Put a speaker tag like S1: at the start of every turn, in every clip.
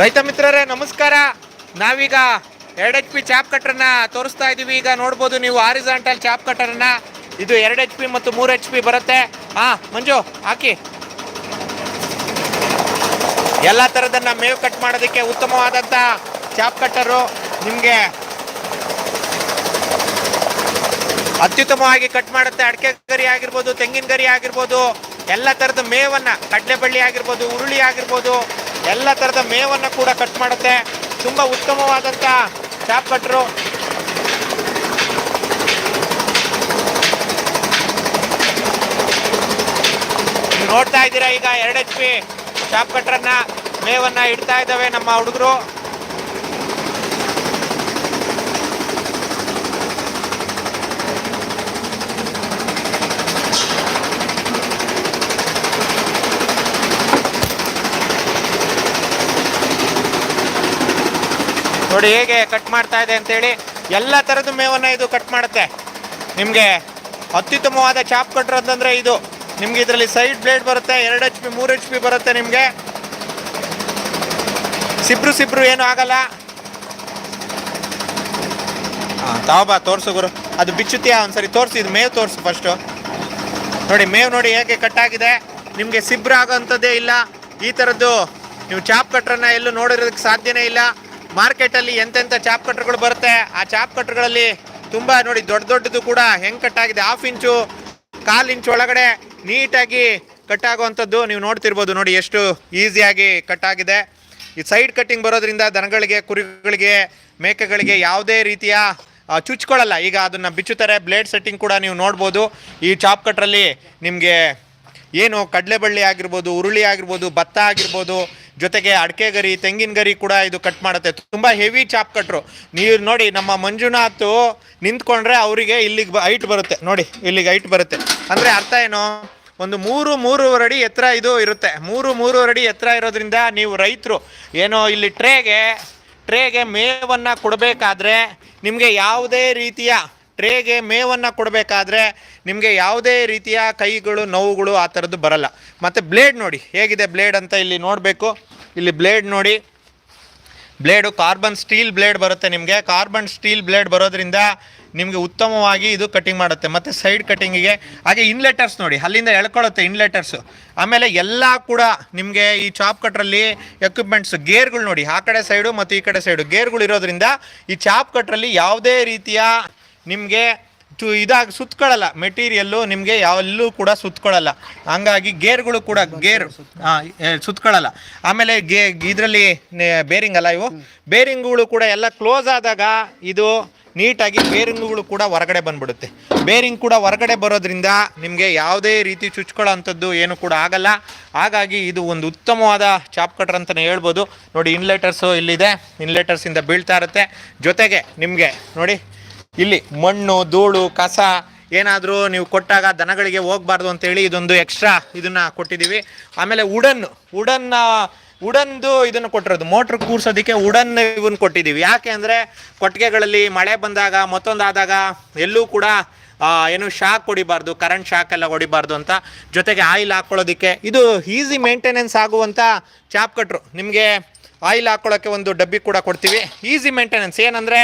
S1: ರೈತ ಮಿತ್ರರೇ, ನಮಸ್ಕಾರ. ನಾವೀಗ ಎರಡು ಎಚ್ ಪಿ ಚಾಪ್ ಕಟ್ಟರನ್ನ ತೋರಿಸ್ತಾ ಇದ್ದೀವಿ. ಈಗ ನೋಡ್ಬೋದು ನೀವು ಆರಿಸಾಂಟಲ್ ಚಾಪ್ ಕಟ್ಟರನ್ನ ಇದು ಎರಡು ಎಚ್ ಪಿ ಮತ್ತು ಮೂರು ಎಚ್ ಪಿ ಬರುತ್ತೆ. ಹಾ, ಮಂಜು, ಹಾಕಿ. ಎಲ್ಲ ಥರದನ್ನ ಮೇವು ಕಟ್ ಮಾಡೋದಕ್ಕೆ ಉತ್ತಮವಾದಂಥ ಚಾಪ್ ಕಟ್ಟರು. ನಿಮಗೆ ಅತ್ಯುತ್ತಮವಾಗಿ ಕಟ್ ಮಾಡುತ್ತೆ. ಅಡಿಕೆ ಗರಿ ಆಗಿರ್ಬೋದು, ತೆಂಗಿನ ಗರಿ ಆಗಿರ್ಬೋದು, ಎಲ್ಲ ಥರದ ಮೇವನ್ನ ಕಡಲೆ ಬಳ್ಳಿ ಆಗಿರ್ಬೋದು ಉರುಳಿ ಆಗಿರ್ಬೋದು ಎಲ್ಲ ಥರದ ಮೇವನ್ನು ಕೂಡ ಕಟ್ ಮಾಡುತ್ತೆ. ತುಂಬ ಉತ್ತಮವಾದಂಥ ಚಾಪ್ ಕಟ್ರು. ನೋಡ್ತಾ ಇದ್ದೀರಾ ಈಗ ಎರಡು ಎಚ್ ಪಿ ಚಾಪ್ ಕಟ್ರನ್ನ ಮೇವನ್ನ ಇಡ್ತಾ ಇದ್ದಾವೆ ನಮ್ಮ ಹುಡುಗರು. ನೋಡಿ ಹೇಗೆ ಕಟ್ ಮಾಡ್ತಾ ಇದೆ ಅಂತೇಳಿ ಎಲ್ಲ ಥರದ ಮೇವನ್ನು ಇದು ಕಟ್ ಮಾಡುತ್ತೆ. ನಿಮಗೆ ಅತ್ಯುತ್ತಮವಾದ ಚಾಪ್ ಕಟ್ರ್ ಅಂತಂದರೆ ಇದು. ನಿಮ್ಗೆ ಇದರಲ್ಲಿ ಸೈಡ್ ಬ್ಲೇಡ್ ಬರುತ್ತೆ, ಎರಡು ಎಚ್ ಪಿ ಮೂರು ಎಚ್ ಪಿ ಬರುತ್ತೆ ನಿಮಗೆ. ಸಿಬ್ರು ಸಿಬ್ರು ಏನು ಆಗಲ್ಲ. ಹಾಂ ತಾವಬಾ ತೋರಿಸು ಗುರು. ಅದು ಬಿಚ್ಚುತ್ತೀಯಾ ಒಂದ್ಸರಿ ತೋರಿಸಿ, ಇದು ಮೇವು ತೋರಿಸು ಫಸ್ಟು ನೋಡಿ, ಮೇವು ನೋಡಿ ಹೇಗೆ ಕಟ್ ಆಗಿದೆ. ನಿಮಗೆ ಸಿಬ್ರು ಆಗೋಂಥದ್ದೇ ಇಲ್ಲ. ಈ ಥರದ್ದು ನೀವು ಚಾಪ್ ಕಟ್ರನ್ನ ಎಲ್ಲೂ ನೋಡಿರೋದಕ್ಕೆ ಸಾಧ್ಯನೇ ಇಲ್ಲ. ಮಾರ್ಕೆಟಲ್ಲಿ ಎಂತೆಂಥ ಚಾಪ್ ಕಟ್ರ್ಗಳು ಬರುತ್ತೆ. ಆ ಚಾಪ್ ಕಟ್ರುಗಳಲ್ಲಿ ತುಂಬ ನೋಡಿ ದೊಡ್ಡ ದೊಡ್ಡದು ಕೂಡ ಹೆಂಗೆ ಕಟ್ಟಾಗಿದೆ. ಹಾಫ್ ಇಂಚು, ಕಾಲು ಇಂಚು ಒಳಗಡೆ ನೀಟಾಗಿ ಕಟ್ಟಾಗುವಂಥದ್ದು ನೀವು ನೋಡ್ತಿರ್ಬೋದು ನೋಡಿ ಎಷ್ಟು ಈಸಿಯಾಗಿ ಕಟ್ಟಾಗಿದೆ. ಈ ಸೈಡ್ ಕಟ್ಟಿಂಗ್ ಬರೋದ್ರಿಂದ ದನಗಳಿಗೆ, ಕುರಿಗಳಿಗೆ, ಮೇಕೆಗಳಿಗೆ ಯಾವುದೇ ರೀತಿಯ ಚುಚ್ಕೊಳ್ಳಲ್ಲ. ಈಗ ಅದನ್ನು ಬಿಚ್ಚುತ್ತಾರೆ. ಬ್ಲೇಡ್ ಸೆಟ್ಟಿಂಗ್ ಕೂಡ ನೀವು ನೋಡ್ಬೋದು. ಈ ಚಾಪ್ ಕಟ್ರಲ್ಲಿ ನಿಮಗೆ ಏನು ಕಡಲೆಬಳ್ಳಿ ಆಗಿರ್ಬೋದು, ಉರುಳಿ ಆಗಿರ್ಬೋದು, ಭತ್ತ ಆಗಿರ್ಬೋದು ಜೊತೆಗೆ ಅಡಿಕೆ ಗರಿ ತೆಂಗಿನ ಗರಿ ಕೂಡ ಇದು ಕಟ್ ಮಾಡುತ್ತೆ. ತುಂಬ ಹೆವಿ ಚಾಪ್ ಕಟ್ರು ನೀವು ನೋಡಿ, ನಮ್ಮ ಮಂಜುನಾಥ್ ನಿಂತ್ಕೊಂಡ್ರೆ ಅವರಿಗೆ ಇಲ್ಲಿಗೆ ಹೈಟ್ ಬರುತ್ತೆ. ನೋಡಿ, ಇಲ್ಲಿಗೆ ಹೈಟ್ ಬರುತ್ತೆ. ಅಂದರೆ ಅರ್ಥ ಏನು? ಒಂದು ಮೂರು, ಮೂರುವರೆ ಅಡಿ ಎತ್ತರ ಇದು ಇರುತ್ತೆ. ಮೂರು, ಮೂರುವರೆ ಅಡಿ ಎತ್ತರ ಇರೋದ್ರಿಂದ ನೀವು ರೈತರು ಏನೋ ಇಲ್ಲಿ ಟ್ರೇಗೆ ಟ್ರೇಗೆ ಮೇವನ್ನು ಕೊಡಬೇಕಾದ್ರೆ ನಿಮಗೆ ಯಾವುದೇ ರೀತಿಯ ಟ್ರೇಗೆ ಮೇವನ್ನು ಕೊಡಬೇಕಾದ್ರೆ ನಿಮಗೆ ಯಾವುದೇ ರೀತಿಯ ಕೈಗಳು, ನೋವುಗಳು ಆ ಥರದ್ದು ಬರಲ್ಲ. ಮತ್ತು ಬ್ಲೇಡ್ ನೋಡಿ, ಹೇಗಿದೆ ಬ್ಲೇಡ್ ಅಂತ ಇಲ್ಲಿ ನೋಡಬೇಕು. ಇಲ್ಲಿ ಬ್ಲೇಡ್ ನೋಡಿ. ಬ್ಲೇಡು ಕಾರ್ಬನ್ ಸ್ಟೀಲ್ ಬ್ಲೇಡ್ ಬರುತ್ತೆ ನಿಮಗೆ. ಕಾರ್ಬನ್ ಸ್ಟೀಲ್ ಬ್ಲೇಡ್ ಬರೋದ್ರಿಂದ ನಿಮಗೆ ಉತ್ತಮವಾಗಿ ಇದು ಕಟಿಂಗ್ ಮಾಡುತ್ತೆ. ಮತ್ತು ಸೈಡ್ ಕಟಿಂಗಿಗೆ, ಹಾಗೆ ಇನ್ಲೆಟರ್ಸ್ ನೋಡಿ, ಅಲ್ಲಿಂದ ಎಳ್ಕೊಳ್ಳುತ್ತೆ ಇನ್ಲೆಟರ್ಸು. ಆಮೇಲೆ ಎಲ್ಲ ಕೂಡ ನಿಮಗೆ ಈ ಚಾಪ್ ಕಟ್ರಲ್ಲಿ ಎಕ್ವಿಪ್ಮೆಂಟ್ಸ್ ಗೇರ್ಗಳು ನೋಡಿ, ಆ ಕಡೆ ಸೈಡು ಮತ್ತು ಈ ಕಡೆ ಸೈಡು ಗೇರ್ಗಳು ಇರೋದ್ರಿಂದ ಈ ಚಾಪ್ ಕಟ್ರಲ್ಲಿ ಯಾವುದೇ ರೀತಿಯ ನಿಮಗೆ ಇದಾಗಿ ಸುತ್ಕೊಳ್ಳಲ್ಲ ಮೆಟೀರಿಯಲ್ಲು ನಿಮಗೆ ಯಾವಲ್ಲೂ ಕೂಡ ಸುತ್ಕೊಳ್ಳಲ್ಲ ಹಂಗಾಗಿ ಗೇರ್ಗಳು ಕೂಡ ಗೇರ್ ಸುತ್ಕೊಳ್ಳಲ್ಲ ಆಮೇಲೆ ಗೇ, ಇದರಲ್ಲಿ ಬೇರಿಂಗ್ ಅಲ್ಲ ಇವು. ಬೇರಿಂಗ್ಗಳು ಕೂಡ ಎಲ್ಲ ಕ್ಲೋಸ್ ಆದಾಗ ಇದು ನೀಟಾಗಿ ಬೇರಿಂಗ್ಗಳು ಕೂಡ ಹೊರಗಡೆ ಬಂದ್ಬಿಡುತ್ತೆ. ಬೇರಿಂಗ್ ಕೂಡ ಹೊರಗಡೆ ಬರೋದ್ರಿಂದ ನಿಮಗೆ ಯಾವುದೇ ರೀತಿ ಚುಚ್ಕೊಳ್ಳೋ ಅಂಥದ್ದು ಏನು ಕೂಡ ಆಗಲ್ಲ. ಹಾಗಾಗಿ ಇದು ಒಂದು ಉತ್ತಮವಾದ ಚಾಪ್ ಕಟ್ರ್ ಅಂತಲೇ ಹೇಳ್ಬೋದು. ನೋಡಿ ಇನ್ಲೇಟರ್ಸು ಇಲ್ಲಿದೆ. ಇನ್ಲೇಟರ್ಸಿಂದ ಬೀಳ್ತಾ ಇರುತ್ತೆ. ಜೊತೆಗೆ ನಿಮಗೆ, ನೋಡಿ ಇಲ್ಲಿ ಮಣ್ಣು, ಧೂಳು, ಕಸ ಏನಾದರೂ ನೀವು ಕೊಟ್ಟಾಗ ದನಗಳಿಗೆ ಹೋಗ್ಬಾರ್ದು ಅಂತೇಳಿ ಇದೊಂದು ಎಕ್ಸ್ಟ್ರಾ ಇದನ್ನ ಕೊಟ್ಟಿದ್ದೀವಿ. ಆಮೇಲೆ ಉಡನ್ ಉಡನ್ನ ಉಡನ್ದು ಇದನ್ನು ಕೊಟ್ಟಿರೋದು. ಮೋಟ್ರ್ ಕೂರ್ಸೋದಕ್ಕೆ ಉಡನ್ ಇವನ್ನ ಕೊಟ್ಟಿದ್ದೀವಿ. ಯಾಕೆ ಅಂದರೆ ಕೊಟ್ಟಿಗೆಗಳಲ್ಲಿ ಮಳೆ ಬಂದಾಗ, ಮತ್ತೊಂದಾದಾಗ ಎಲ್ಲೂ ಕೂಡ ಏನು ಶಾಕ್ ಹೊಡಿಬಾರ್ದು ಕರೆಂಟ್ ಶಾಕ್ ಎಲ್ಲ ಹೊಡಿಬಾರ್ದು ಅಂತ. ಜೊತೆಗೆ ಆಯಿಲ್ ಹಾಕ್ಕೊಳ್ಳೋದಕ್ಕೆ ಇದು ಈಸಿ ಮೇಂಟೆನೆನ್ಸ್ ಆಗುವಂಥ ಚಾಪ್ ಕಟ್ರು ನಿಮಗೆ ಆಯಿಲ್ ಹಾಕ್ಕೊಳ್ಳೋಕ್ಕೆ ಒಂದು ಡಬ್ಬಿ ಕೂಡ ಕೊಡ್ತೀವಿ. ಈಸಿ ಮೇಂಟೆನೆನ್ಸ್ ಏನಂದರೆ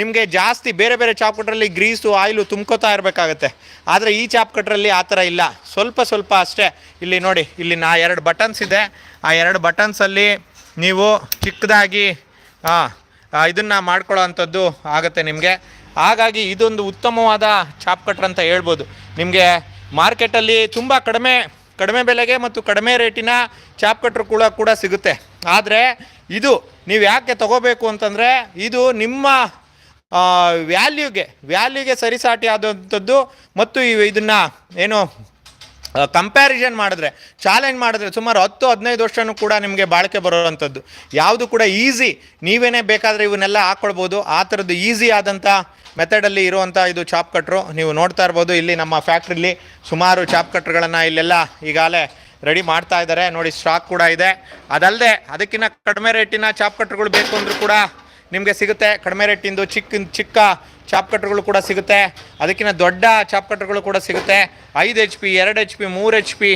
S1: ನಿಮಗೆ ಜಾಸ್ತಿ ಬೇರೆ ಬೇರೆ ಚಾಪ್ ಕಟ್ರಲ್ಲಿ ಗ್ರೀಸು ಆಯಿಲು ತುಂಬ್ಕೋತಾ ಇರಬೇಕಾಗತ್ತೆ. ಆದರೆ ಈ ಚಾಪ್ ಕಟ್ರಲ್ಲಿ ಆ ಥರ ಇಲ್ಲ. ಸ್ವಲ್ಪ ಸ್ವಲ್ಪ ಅಷ್ಟೇ. ಇಲ್ಲಿ ನೋಡಿ, ಇಲ್ಲಿ ನಾ ಎರಡು ಬಟನ್ಸ್ ಇದೆ. ಆ ಎರಡು ಬಟನ್ಸಲ್ಲಿ ನೀವು ಚಿಕ್ಕದಾಗಿ ಇದನ್ನು ಮಾಡ್ಕೊಳ್ಳೋ ಅಂಥದ್ದು ಆಗುತ್ತೆ ನಿಮಗೆ. ಹಾಗಾಗಿ ಇದೊಂದು ಉತ್ತಮವಾದ ಚಾಪ್ ಕಟ್ರ್ ಅಂತ ಹೇಳ್ಬೋದು. ನಿಮಗೆ ಮಾರ್ಕೆಟಲ್ಲಿ ತುಂಬ ಕಡಿಮೆ ಕಡಿಮೆ ಬೆಲೆಗೆ ಮತ್ತು ಕಡಿಮೆ ರೇಟಿನ ಚಾಪ್ ಕಟ್ರು ಕೂಡ ಕೂಡ ಸಿಗುತ್ತೆ. ಆದರೆ ಇದು ನೀವು ಯಾಕೆ ತಗೋಬೇಕು ಅಂತಂದರೆ ಇದು ನಿಮ್ಮ ವ್ಯಾಲ್ಯೂಗೆ ವ್ಯಾಲ್ಯೂಗೆ ಸರಿಸಾಟಿ ಆದಂಥದ್ದು ಮತ್ತು ಇದನ್ನು ಏನು ಕಂಪ್ಯಾರಿಸನ್ ಮಾಡಿದ್ರೆ ಚಾಲೆಂಜ್ ಮಾಡಿದ್ರೆ ಸುಮಾರು ಹತ್ತು, ಹದಿನೈದು ವರ್ಷನೂ ಕೂಡ ನಿಮಗೆ ಬಾಳಿಕೆ ಬರೋವಂಥದ್ದು. ಯಾವುದು ಕೂಡ ಈಸಿ ನೀವೇನೇ ಬೇಕಾದರೆ ಇವನ್ನೆಲ್ಲ ಹಾಕ್ಕೊಳ್ಬೋದು ಆ ಥರದ್ದು ಈಸಿ ಆದಂಥ ಮೆಥಡಲ್ಲಿ ಇರುವಂಥ ಇದು ಚಾಪ್ ಕಟ್ರು ನೀವು ನೋಡ್ತಾ ಇರ್ಬೋದು, ಇಲ್ಲಿ ನಮ್ಮ ಫ್ಯಾಕ್ಟ್ರಿಲಿ ಸುಮಾರು ಚಾಪ್ ಕಟ್ರುಗಳನ್ನು ಇಲ್ಲೆಲ್ಲ ಈಗಾಗಲೇ ರೆಡಿ ಮಾಡ್ತಾ ಇದ್ದಾರೆ. ನೋಡಿ ಸ್ಟಾಕ್ ಕೂಡ ಇದೆ. ಅದಲ್ಲದೆ ಅದಕ್ಕಿಂತ ಕಡಿಮೆ ರೇಟಿನ ಚಾಪ್ ಕಟ್ರುಗಳು ಬೇಕು ಅಂದರೂ ಕೂಡ ನಿಮಗೆ ಸಿಗುತ್ತೆ. ಕಡಿಮೆ ರೇಟಿಂದು ಚಿಕ್ಕ ಚಿಕ್ಕ ಚಾಪ್ ಕಟ್ರುಗಳು ಕೂಡ ಸಿಗುತ್ತೆ. ಅದಕ್ಕಿಂತ ದೊಡ್ಡ ಚಾಪ್ ಕಟ್ರುಗಳು ಕೂಡ ಸಿಗುತ್ತೆ. ಐದು ಎಚ್ ಪಿ ಎರಡು ಎಚ್ ಪಿ ಮೂರು ಎಚ್ ಪಿ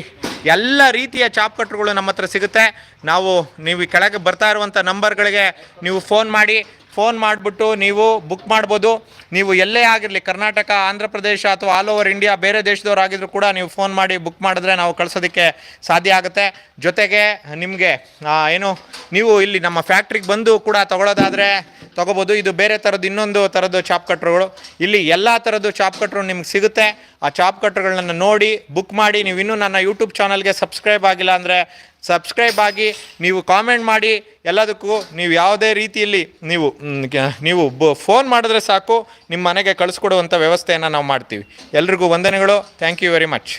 S1: ಎಲ್ಲ ರೀತಿಯ ಚಾಪ್ ಕಟ್ರುಗಳು ನಮ್ಮ ಹತ್ರ ಸಿಗುತ್ತೆ. ನಾವು, ನೀವು ಕೆಳಗೆ ಬರ್ತಾ ಇರುವಂಥ ನಂಬರ್ಗಳಿಗೆ ನೀವು ಫೋನ್ ಮಾಡಿ. ಫೋನ್ ಮಾಡಿಬಿಟ್ಟು ನೀವು ಬುಕ್ ಮಾಡ್ಬೋದು. ನೀವು ಎಲ್ಲೇ ಆಗಿರಲಿ, ಕರ್ನಾಟಕ, ಆಂಧ್ರ ಪ್ರದೇಶ ಅಥವಾ ಆಲ್ ಓವರ್ ಇಂಡಿಯಾ ಬೇರೆ ದೇಶದವರಾಗಿದ್ರು ಕೂಡ ನೀವು ಫೋನ್ ಮಾಡಿ ಬುಕ್ ಮಾಡಿದ್ರೆ ನಾವು ಕಳಿಸೋದಕ್ಕೆ ಸಾಧ್ಯ ಆಗುತ್ತೆ. ಜೊತೆಗೆ ನಿಮಗೆ ಏನು, ನೀವು ಇಲ್ಲಿ ನಮ್ಮ ಫ್ಯಾಕ್ಟ್ರಿಗೆ ಬಂದು ಕೂಡ ತೊಗೊಳೋದಾದರೆ ತೊಗೋಬೋದು. ಇದು ಬೇರೆ ಥರದ್ದು ಇನ್ನೊಂದು ಥರದ್ದು ಚಾಪ್ ಕಟ್ರುಗಳು ಇಲ್ಲಿ ಎಲ್ಲ ಥರದ್ದು ಚಾಪ್ ಕಟ್ರು ನಿಮ್ಗೆ ಸಿಗುತ್ತೆ. ಆ ಚಾಪ್ ಕಟ್ರುಗಳನ್ನ ನೋಡಿ ಬುಕ್ ಮಾಡಿ. ನೀವು ಇನ್ನೂ ನನ್ನ ಯೂಟ್ಯೂಬ್ ಚಾನಲ್ಗೆ ಸಬ್ಸ್ಕ್ರೈಬ್ ಆಗಿಲ್ಲ ಅಂದರೆ ಸಬ್ಸ್ಕ್ರೈಬ್ ಆಗಿ ನೀವು ಕಾಮೆಂಟ್ ಮಾಡಿ. ಎಲ್ಲದಕ್ಕೂ ನೀವು ಯಾವುದೇ ರೀತಿಯಲ್ಲಿ ನೀವು ನೀವು ಫೋನ್ ಮಾಡಿದ್ರೆ ಸಾಕು. ನಿಮ್ಮ ಮನೆಗೆ ಕಳಿಸ್ಕೊಡುವಂಥ ವ್ಯವಸ್ಥೆಯನ್ನು ನಾವು ಮಾಡ್ತೀವಿ. ಎಲ್ರಿಗೂ ವಂದನೆಗಳು. Thank you very much